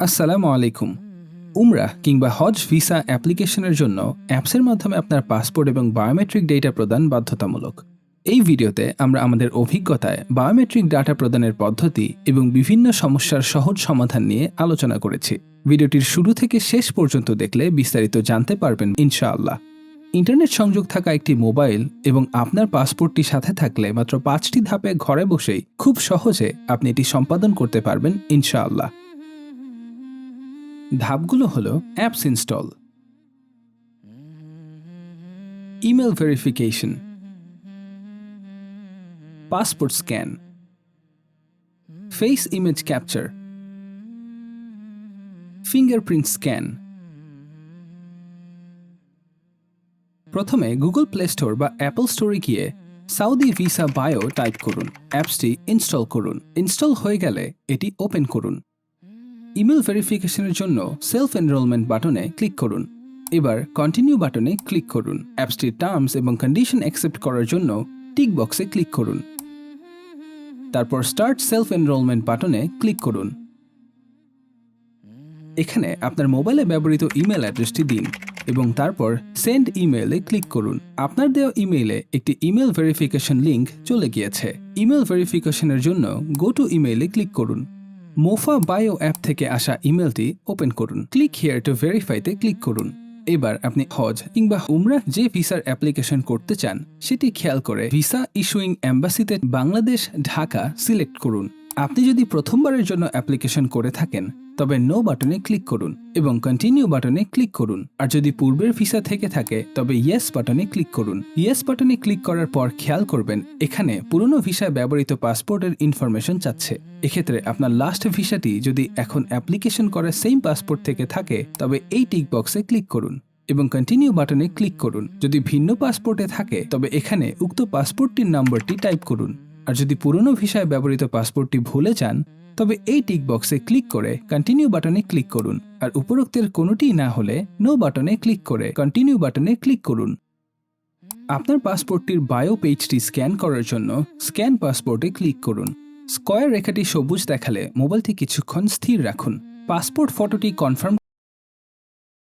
আসসালামু আলাইকুম। উমরা কিংবা হজ ভিসা অ্যাপ্লিকেশনের জন্য অ্যাপসের মাধ্যমে আপনার পাসপোর্ট এবং বায়োমেট্রিক ডেটা প্রদান বাধ্যতামূলক। এই ভিডিওতে আমরা আমাদের অভিজ্ঞতায় বায়োমেট্রিক ডাটা প্রদানের পদ্ধতি এবং বিভিন্ন সমস্যার সহজ সমাধান নিয়ে আলোচনা করেছি। ভিডিওটির শুরু থেকে শেষ পর্যন্ত দেখলে বিস্তারিত জানতে পারবেন ইনশাআল্লাহ। ইন্টারনেট সংযোগ থাকা একটি মোবাইল এবং আপনার পাসপোর্টটি সাথে থাকলে মাত্র পাঁচটি ধাপে ঘরে বসেই খুব সহজে আপনি এটি সম্পাদন করতে পারবেন, ইনশাআল্লাহ। ধাপগুলো হলো apps install, email verification, passport scan, face image capture, fingerprint scan. প্রথমে গুগল প্লে স্টোর বা অ্যাপল স্টোরে গিয়ে সাউদি ভিসা বায়ো টাইপ করুন, অ্যাপসটি ইনস্টল করুন। ইনস্টল হয়ে গেলে এটি ওপেন করুন। ইমেল ভেরিফিকেশনের জন্য সেলফ এনরোলমেন্ট বাটনে ক্লিক করুন। এবার কন্টিনিউ বাটনে ক্লিক করুন। অ্যাপসটির টার্মস এবং কন্ডিশন অ্যাকসেপ্ট করার জন্য টিক বক্সে ক্লিক করুন। তারপর স্টার্ট সেলফ এনরোলমেন্ট বাটনে ক্লিক করুন। এখানে আপনার মোবাইলে ব্যবহৃত ইমেল অ্যাড্রেসটি দিন। এবং তারপর সেন্ড ইমেলে ক্লিক করুন। আপনার দেওয়া ইমেইলে একটি ইমেল ভেরিফিকেশন লিংক চলে গিয়েছে। ইমেল ভেরিফিকেশনের জন্য গো টু ইমেইলে ক্লিক করুন। মোফা বায়ো অ্যাপ থেকে আসা ইমেলটি ওপেন করুন। ক্লিক হিয়ার টু ভেরিফাইতে ক্লিক করুন। এবার আপনি হজ কিংবা উমরা যে ভিসার অ্যাপ্লিকেশন করতে চান, সেটি খেয়াল করে ভিসা ইস্যুইং অ্যাম্বাসিতে বাংলাদেশ, ঢাকা সিলেক্ট করুন। আপনি যদি প্রথমবারের জন্য অ্যাপ্লিকেশন করে থাকেন তবে নো বাটনে ক্লিক করুন এবং কন্টিনিউ বাটনে ক্লিক করুন। আর যদি পূর্বের ভিসা থেকে থাকে, তবে ইয়েস বাটনে ক্লিক করুন। ইয়েস বাটনে ক্লিক করার পর খেয়াল করবেন, এখানে পুরনো ভিসায় ব্যবহৃত পাসপোর্টের ইনফরমেশন চাচ্ছে। এক্ষেত্রে আপনার লাস্ট ভিসাটি যদি এখন অ্যাপ্লিকেশন করা সেম পাসপোর্ট থেকে থাকে, তবে এই টিক বক্সে ক্লিক করুন এবং কন্টিনিউ বাটনে ক্লিক করুন। যদি ভিন্ন পাসপোর্টে থাকে, তবে এখানে উক্ত পাসপোর্টটির নম্বরটি টাইপ করুন। আর যদি পুরনো ভিসায় ব্যবহৃত পাসপোর্টটি ভুলে যান তবে এই টিক বক্সে ক্লিক করে কন্টিনিউ বাটনে ক্লিক করুন। আর উপরোক্তের কোনোটি না হলে নো বাটনে ক্লিক করে কন্টিনিউ বাটনে ক্লিক করুন। আপনার পাসপোর্টটির বায়ো পেজটি স্ক্যান করার জন্য স্ক্যান পাসপোর্টে ক্লিক করুন। স্কয়ার রেখাটি সবুজ দেখালে মোবাইলটি কিছুক্ষণ স্থির রাখুন। পাসপোর্ট ফটোটি কনফার্ম